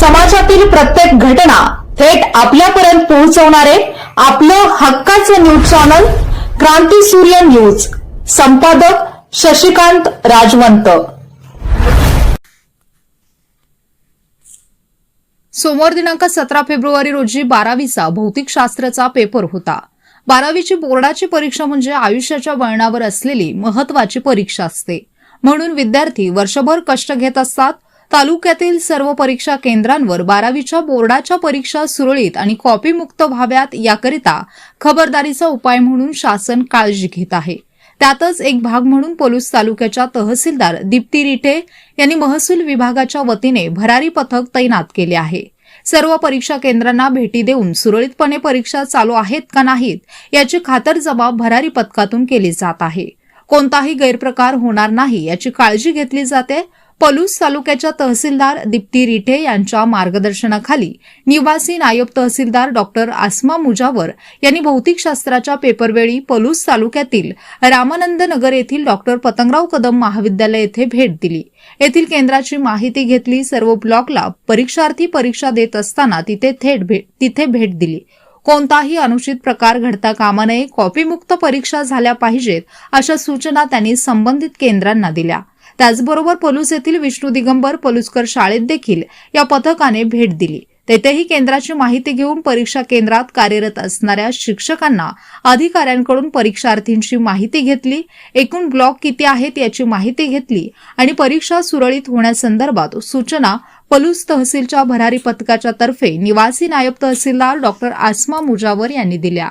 समाजातील प्रत्येक घटना थेट आपल्यापर्यंत पोहोचवणारे आपलं हक्काचं न्यूज चॅनल क्रांती सूर्य न्यूज. संपादक शशिकांत राजवंत. सोमवार दिनांक सतरा फेब्रुवारी रोजी बारावीचा भौतिकशास्त्राचा पेपर होता. बारावीची बोर्डाची परीक्षा म्हणजे आयुष्याच्या वळणावर असलेली महत्वाची परीक्षा असते. म्हणून विद्यार्थी वर्षभर कष्ट घेत असतात तालुक्यातील सर्व परीक्षा केंद्रांवर बारावीच्या बोर्डाच्या परीक्षा सुरळीत आणि कॉपीमुक्त व्हाव्यात याकरिता खबरदारीचा उपाय म्हणून शासन काळजी घेत आहे. त्यातच एक भाग म्हणून पोलीस तालुक्याच्या तहसीलदार दीप्ती रिटे यांनी महसूल विभागाच्या वतीने भरारी पथक तैनात केले आहे. सर्व परीक्षा केंद्रांना भेटी देऊन सुरळीतपणे परीक्षा चालू आहेत का नाहीत याची खातरजबाब भरारी पथकातून केली जात आहे. कोणताही गैरप्रकार होणार नाही याची काळजी घेतली जाते. पलूस तालुक्याच्या तहसीलदार दीप्ती रिठे यांच्या मार्गदर्शनाखाली निवासी नायब तहसीलदार डॉक्टर आसमा मुजावर यांनी भौतिकशास्त्राच्या पेपरवेळी पलूस तालुक्यातील रामानंद नगर येथील डॉक्टर पतंगराव कदम महाविद्यालय येथे भेट दिली. येथील केंद्राची माहिती घेतली सर्व ब्लॉकला परीक्षार्थी परीक्षा देत असताना तिथे थेट भेट तिथे भेट दिली. कोणताही अनुचित प्रकार घडता कामा नये कॉपीमुक्त परीक्षा झाल्या पाहिजेत अशा सूचना त्यांनी संबंधित केंद्रांना दिल्या. त्याचबरोबर पलूस येथील विष्णू दिगंबर पलुसकर शाळेत देखील या पथकाने भेट दिली. तेथेही केंद्राची माहिती घेऊन परीक्षा केंद्रात कार्यरत असणाऱ्या शिक्षकांना अधिकाऱ्यांकडून परीक्षार्थींची माहिती घेतली. एकूण ब्लॉक किती आहेत याची माहिती घेतली आणि परीक्षा सुरळीत होण्यासंदर्भात सूचना पलूस तहसीलच्या भरारी पथकाच्या तर्फे निवासी नायब तहसीलदार डॉक्टर आसमा मुजावर यांनी दिल्या.